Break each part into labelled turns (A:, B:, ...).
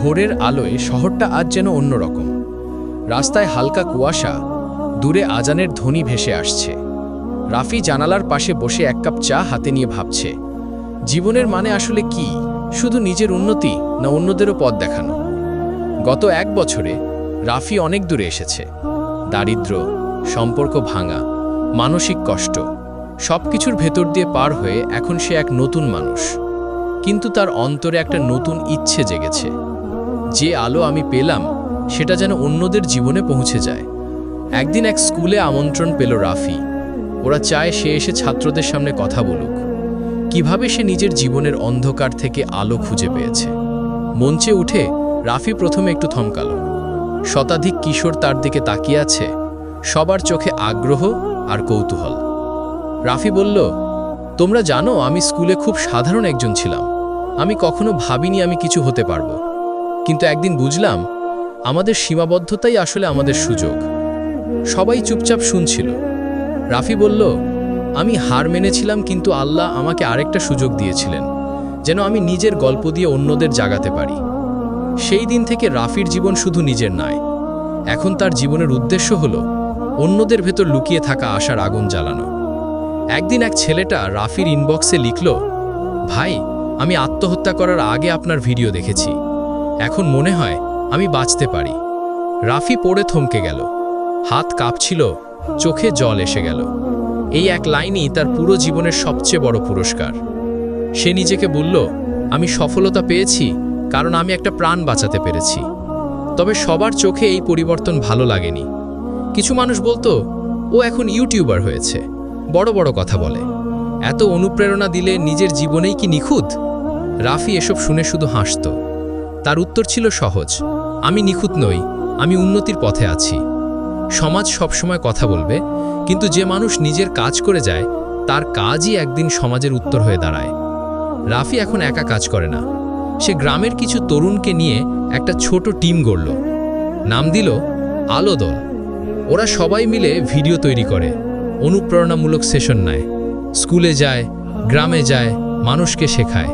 A: ভোরের আলোয় শহরটা আজ যেন অন্যরকম। রাস্তায় হালকা কুয়াশা, দূরে আজানের ধ্বনি ভেসে আসছে। রাফি জানালার পাশে বসে এক কাপ চা হাতে নিয়ে ভাবছে, জীবনের মানে আসলে কি? শুধু নিজের উন্নতি না অন্যদেরও পথ দেখানো? গত এক বছরে রাফি অনেক দূরে এসেছে। দারিদ্র, সম্পর্ক ভাঙা, মানসিক কষ্ট সব কিছুর ভেতর দিয়ে পার হয়ে এখন সে এক নতুন মানুষ। কিন্তু তার অন্তরে একটা নতুন ইচ্ছে জেগেছে। যে আলো আমি পেলাম, সেটা যেন অন্যদের জীবনে পৌঁছে যায়। একদিন এক স্কুলে আমন্ত্রণ পেল রাফি। ওরা চায় সে এসে ছাত্রদের সামনে কথা বলুক। কীভাবে সে নিজের জীবনের অন্ধকার থেকে আলো খুঁজে পেয়েছে। মঞ্চে উঠে রাফি প্রথমে একটু থমকালো। শতাধিক কিশোর তার দিকে তাকিয়ে আছে, সবার চোখে আগ্রহ আর কৌতূহল। রাফি বলল, তোমরা জানো, আমি স্কুলে খুব সাধারণ একজন ছিলাম। আমি কখনো ভাবিনি আমি কিছু হতে পারব। কিন্তু একদিন বুঝলাম, আমাদের সীমাবদ্ধতাই আসলে আমাদের সুযোগ। সবাই চুপচাপ শুনছিল। রাফি বলল, আমি হার মেনেছিলাম, কিন্তু আল্লাহ আমাকে আরেকটা সুযোগ দিয়েছিলেন, যেন আমি নিজের গল্প দিয়ে অন্যদের জাগাতে পারি। সেই দিন থেকে রাফির জীবন শুধু নিজের নয়। এখন তার জীবনের উদ্দেশ্য হল, অন্যদের ভেতর লুকিয়ে থাকা আশার আগুন জ্বালানো। একদিন এক ছেলেটা রাফির ইনবক্সে লিখল, ভাই, আমি আত্মহত্যা করার আগে আপনার ভিডিও দেখেছি। এখন মনে হয় আমি বাঁচতে পারি। রাফি পড়ে থমকে গেল। হাত কাঁপছিল, চোখে জল এসে গেল। এই এক লাইনই তার পুরো জীবনের সবচেয়ে বড় পুরস্কার। সে নিজেকে বলল, আমি সফলতা পেয়েছি, কারণ আমি একটা প্রাণ বাঁচাতে পেরেছি। তবে সবার চোখে এই পরিবর্তন ভালো লাগেনি। কিছু মানুষ বলতো, ও এখন ইউটিউবার হয়েছে। বড় বড় কথা বলে। এত অনুপ্রেরণা দিলে নিজের জীবনেই কি নিখুঁত? রাফি এসব শুনে শুধু হাসত। তার উত্তর ছিল সহজ, আমি নিখুঁত নই, আমি উন্নতির পথে আছি। সমাজ সবসময় কথা বলবে, কিন্তু যে মানুষ নিজের কাজ করে যায়, তার কাজই একদিন সমাজের উত্তর হয়ে দাঁড়ায়। রাফি এখন একা কাজ করে না। সে গ্রামের কিছু তরুণকে নিয়ে একটা ছোট টিম গড়ল। নাম দিল আলো দল। ওরা সবাই মিলে ভিডিও তৈরি করে, অনুপ্রেরণামূলক সেশন নেয়। স্কুলে যায়, গ্রামে যায়, মানুষকে শেখায়।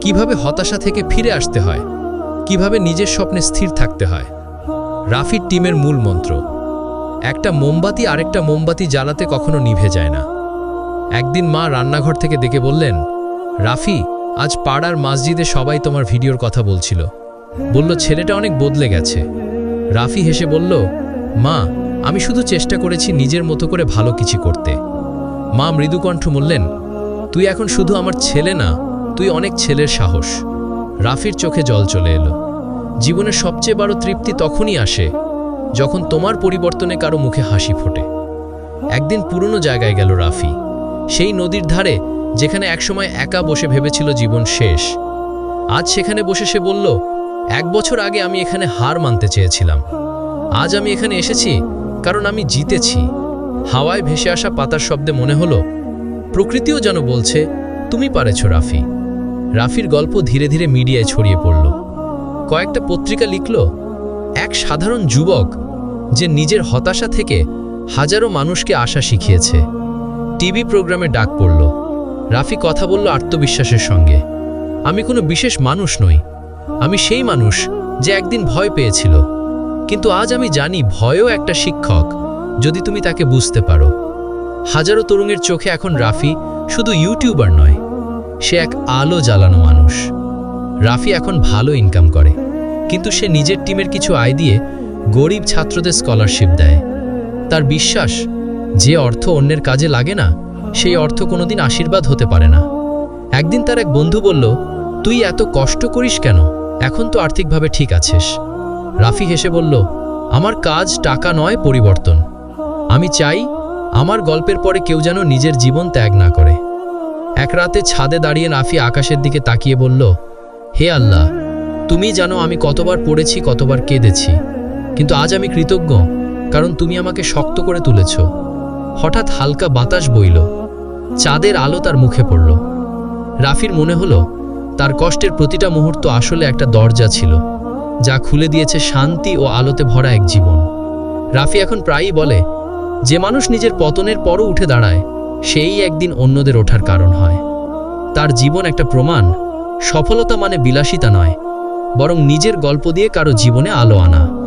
A: কীভাবে হতাশা থেকে ফিরে আসতে হয়? কীভাবে নিজের স্বপ্নে স্থির থাকতে হয়। রাফির টিমের মূল মন্ত্র, একটা মোমবাতি আরেকটা মোমবাতি জ্বালাতে কখনো নিভে যায় না। একদিন মা রান্নাঘর থেকে দেখে বললেন, রাফি, আজ পাড়ার মসজিদে সবাই তোমার ভিডিওর কথা বলছিল। বলল, ছেলেটা অনেক বদলে গেছে। রাফি হেসে বলল, মা, আমি শুধু চেষ্টা করেছি নিজের মতো করে ভালো কিছু করতে। মা মৃদুকণ্ঠ বললেন, তুই এখন শুধু আমার ছেলে না, তুই অনেক ছেলের সাহস। রাফির চোখে জল চলে এলো। জীবনের সবচেয়ে বড় তৃপ্তি তখনই আসে যখন তোমার পরিবর্তনে কারও মুখে হাসি ফোটে। একদিন পুরনো জায়গায় গেল রাফি। সেই নদীর ধারে যেখানে একসময় একা বসে ভেবেছিল জীবন শেষ। আজ সেখানে বসে সে বলল, এক বছর আগে আমি এখানে হার মানতে চেয়েছিলাম। আজ আমি এখানে এসেছি কারণ আমি জিতেছি। হাওয়ায় ভেসে আসা পাতার শব্দে মনে হলো, প্রকৃতিও যেন বলছে, তুমি পারেছ রাফি। রাফির গল্প ধীরে ধীরে মিডিয়ায় ছড়িয়ে পড়ল। কয়েকটা পত্রিকা লিখল এক সাধারণ যুবক যে নিজের হতাশা থেকে হাজারো মানুষকে আশা শিখিয়েছে। টিভি প্রোগ্রামে ডাক পড়ল। রাফি কথা বলল আত্মবিশ্বাসের সঙ্গে। আমি কোনো বিশেষ মানুষ নই। আমি সেই মানুষ যে একদিন ভয় পেয়েছিল। কিন্তু আজ আমি জানি ভয়ও একটা শিক্ষক, যদি তুমি তাকে বুঝতে পারো। হাজারো তরুণের চোখে এখন রাফি শুধু ইউটিউবার নয়। সে এক আলো জ্বালানো মানুষ। রাফি এখন ভালো ইনকাম করে। কিন্তু সে নিজের টিমের কিছু আয় দিয়ে গরিব ছাত্রদের স্কলারশিপ দেয়। তার বিশ্বাস, যে অর্থ অন্যের কাজে লাগে না, সেই অর্থ কোনোদিন আশীর্বাদ হতে পারে না। একদিন তার এক বন্ধু বলল, তুই এত কষ্ট করিস কেন? এখন তো আর্থিকভাবে ঠিক আছিস। রাফি হেসে বলল, আমার কাজ টাকা নয়, পরিবর্তন। আমি চাই আমার গল্পের পরে কেউ যেন নিজের জীবন ত্যাগ না করে। এক রাতে ছাদে দাঁড়িয়ে রাফি আকাশের দিকে তাকিয়ে বলল, হে আল্লাহ, তুমি জানো আমি কতবার পড়েছি, কতবার কেঁদেছি। কিন্তু আজ আমি কৃতজ্ঞ, কারণ তুমি আমাকে শক্ত করে তুলেছ। হঠাৎ হালকা বাতাস বইল, চাঁদের আলো তার মুখে পড়ল। রাফির মনে হলো, তার কষ্টের প্রতিটা মুহূর্ত আসলে একটা দরজা ছিল, যা খুলে দিয়েছে শান্তি ও আলোতে ভরা এক জীবন। রাফি এখন প্রায়ই বলে, যে মানুষ নিজের পতনের পরও উঠে দাঁড়ায় সেই একদিন অন্যদের ওঠার কারণ হয়। তার জীবন একটা প্রমাণ, সফলতা মানে বিলাসিতা নয়,
B: বরং নিজের গল্প দিয়ে কারও জীবনে আলো আনা।